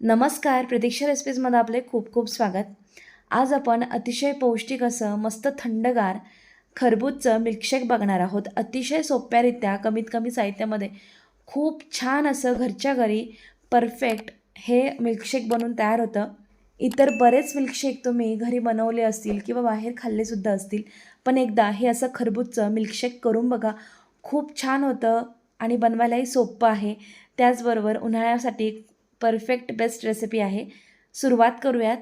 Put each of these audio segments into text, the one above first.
नमस्कार प्रतीक्षा रेसिपीजमध्ये आपले खूप खूप स्वागत. आज आपण अतिशय पौष्टिक असं मस्त थंडगार खरबूजचं मिल्कशेक बघणार आहोत. अतिशय सोप्यारित्या कमीत कमी साहित्यामध्ये खूप छान असं घरच्या घरी परफेक्ट हे मिल्कशेक बनवून तयार होतं. इतर बरेच मिल्कशेक तुम्ही घरी बनवले असतील किंवा बाहेर खाल्लेसुद्धा असतील पण एकदा हे असं खरबूजचं मिल्कशेक करून बघा. खूप छान होतं आणि बनवायलाही सोपं आहे. त्याचबरोबर उन्हाळ्यासाठी परफेक्ट बेस्ट रेसिपी आहे. सुरुवात करूयात.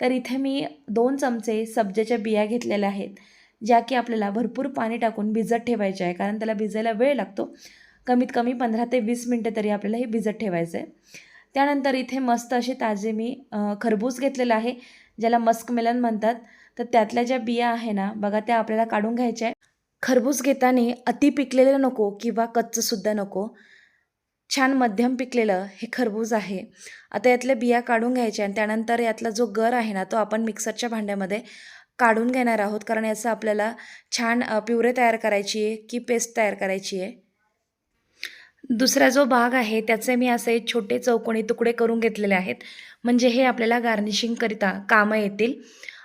तर इथे मी दोन चमचे सब्जेच्या बिया घेतलेल्या आहेत ज्या की आपल्याला भरपूर पाणी टाकून भिजत ठेवायचे आहे कारण त्याला भिजायला वेळ लागतो. कमीत कमी पंधरा ते वीस मिनटं तरी आपल्याला हे भिजत ठेवायचं आहे त्यानंतर इथे मस्त असे ताजे मी खरबूज घेतलेलं आहे ज्याला मस्कमेलन म्हणतात. तर त्यातल्या ज्या बिया आहे ना बघा त्या आपल्याला काढून घ्यायच्या आहे खरबूज घेताना अति पिकलेलं नको किंवा कच्चंसुद्धा नको. छान मध्यम पिकलेलं हे खरबूज आहे. आता यातल्या बिया काढून घ्यायच्या आणि त्यानंतर यातला जो गर आहे ना तो आपण मिक्सरच्या भांड्यामध्ये काढून घेणार आहोत. कारण याचं आपल्याला छान पिवरे प्युरे तयार करायची आहे की पेस्ट तयार करायची आहे. दुसरा जो भाग आहे त्याचे मी असे छोटे चौकोनी तुकडे करून घेतलेले आहेत. म्हणजे हे आपल्याला गार्निशिंगकरिता कामं येतील.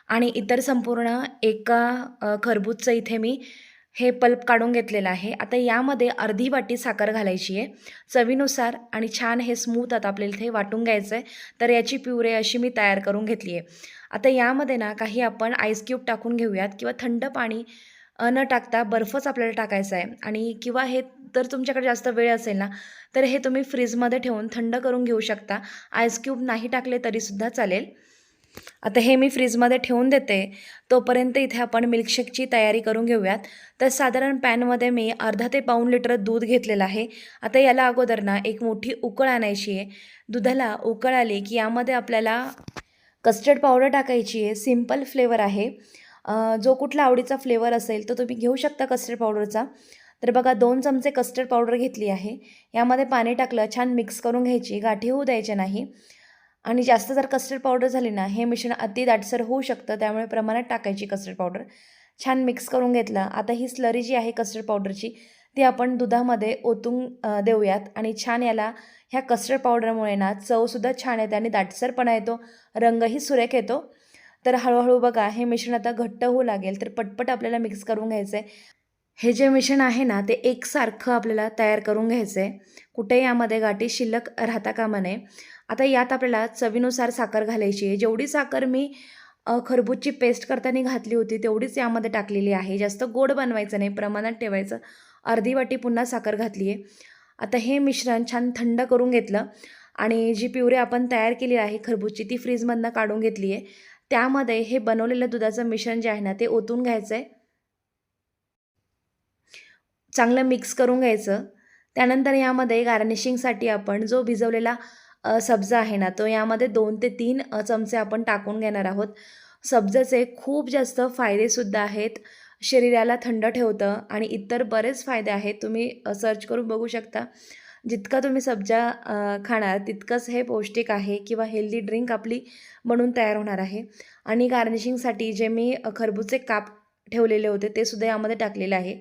आणि इतर संपूर्ण एका खरबूजचं इथे मी हे पल्प काढून घेतलेलं आहे. आता यामध्ये अर्धी वाटी साखर घालायची आहे. चवीनुसार आणि छान हे स्मूथ आता आपल्याला इथे वाटून घ्यायचं आहे. तर याची प्युरे अशी मी तयार करून घेतली आहे. आता यामध्ये ना काही आपण आईस क्यूब टाकून घेऊयात किंवा थंड पाणी न टाकता बर्फच आपल्याला टाकायचा आहे. आणि किंवा हे तर तुमच्याकडे जास्त वेळ असेल ना तर हे तुम्ही फ्रीजमध्ये ठेवून थंड करून घेऊ शकता. आईस क्यूब नाही टाकले तरीसुद्धा चालेल. आता हे मी फ्रीजमध्ये ठेवून देते. तोपर्यंत इथे आपण मिल्कशेकची तयारी करून घेऊयात. तर साधारण पॅनमध्ये मी अर्धा ते पाऊण लिटर दूध घेतलेलं आहे. आता याला अगोदर ना एक मोठी उकळ आणायची आहे. दुधाला उकळ आली की यामध्ये आपल्याला कस्टर्ड पावडर टाकायची आहे. सिंपल फ्लेवर आहे. जो कुठला आवडीचा फ्लेवर असेल तो तुम्ही घेऊ शकता कस्टर्ड पावडरचा तर बघा दोन चमचे कस्टर्ड पावडर घेतली आहे. यामध्ये पाणी टाकलं छान मिक्स करून घ्यायची. गाठी होऊ द्यायचे नाही. आणि जास्त जर कस्टर्ड पावडर झाली ना हे मिश्रण अति दाटसर होऊ शकतं त्यामुळे प्रमाणात टाकायची कस्टर्ड पावडर छान मिक्स करून घेतलं. आता ही स्लरी जी आहे कस्टर्ड पावडरची ती आपण दुधामध्ये ओतून देऊयात. आणि छान याला ह्या कस्टर्ड पावडरमुळे ना चवसुद्धा छान येते आणि दाटसरपणा येतो रंगही सुरेख येतो. तर हळूहळू बघा हे मिश्रण आता घट्ट होऊ लागेल तर पटपट आपल्याला मिक्स करून घ्यायचं आहे हे जे मिश्रण आहे ना ते एकसारखं आपल्याला तयार करून घ्यायचं आहे कुठेही यामध्ये गाठी शिल्लक राहता कामा नये. आता यात आपल्याला चवीनुसार साखर घालायची आहे. जेवढी साखर मी खरबूजची पेस्ट करताना घातली होती तेवढीच यामध्ये टाकलेली आहे. जास्त गोड बनवायचं नाही प्रमाणात ठेवायचं. अर्धी वाटी पुन्हा साखर घातली आहे. आता हे मिश्रण छान थंड करून घेतलं आणि जी पिवरे आपण तयार केली आहे खरबूजची ती फ्रीजमधनं काढून घेतली आहे. त्यामध्ये हे बनवलेलं दुधाचं मिश्रण जे आहे ना ते ओतून घ्यायचं आहे चांगलं मिक्स करून घ्यायचं. त्यानंतर यामध्ये गार्निशिंगसाठी आपण जो भिजवलेला सब्जा आहे ना तो यामध्ये दोन ते तीन चमचे आपण टाकून घेणार आहोत. सब्जाचे खूप जास्त फायदेसुद्धा आहेत. शरीराला थंड ठेवतं आणि इतर बरेच फायदे आहेत. तुम्ही सर्च करून बघू शकता. जितका तुम्ही सब्जा खाणार तितकंच हे पौष्टिक आहे किंवा हेल्दी ड्रिंक आपली बनून तयार होणार आहे. आणि गार्निशिंगसाठी जे मी अ, खरबूजचे काप ठेवलेले होते ते सुद्धा यामध्ये टाकलेले आहे.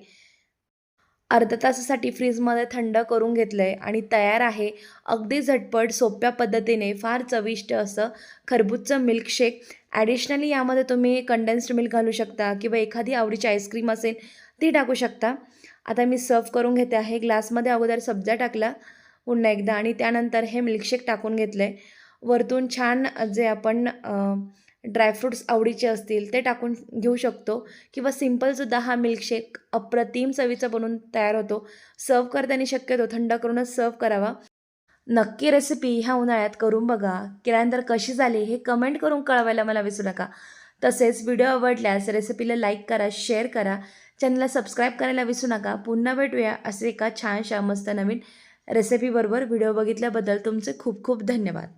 अर्धा तासासाठी फ्रीजमध्ये थंड करून घेतलं आहे आणि तयार आहे. अगदी झटपट सोप्या पद्धतीने फार चविष्ट असं खरबूजचं मिल्कशेक ॲडिशनली यामध्ये तुम्ही कंडेन्स्ड मिल्क घालू शकता किंवा एखादी आवडीची आईस्क्रीम असेल ती टाकू शकता. आता मी सर्व करून घेते आहे. ग्लासमध्ये अगोदर सब्जा टाकला पुन्हा एकदा. आणि त्यानंतर हे मिल्कशेक टाकून घेतलं आहे वरतून छान जे आपण ड्रायफ्रूट्स आवडीचे असतील ते टाकून घेऊ शकतो. किंवा सिम्पलसुद्धा हा मिल्कशेक अप्रतिम चवीचा बनून तयार होतो. सर्व करताना शक्यतो थंड करूनच सर्व करावा. नक्की रेसिपी ह्या उन्हाळ्यात करून बघा. केल्यानंतर कशी झाली हे कमेंट करून कळवायला मला विसरू नका. तसेच व्हिडिओ आवडल्यास रेसिपीला लाईक करा शेअर करा. चॅनलला सबस्क्राईब करायला विसरू नका. पुन्हा भेटूया असे एका छानशा मस्त नवीन रेसिपीबरोबर. व्हिडिओ बघितल्याबद्दल तुमचे खूप खूप धन्यवाद.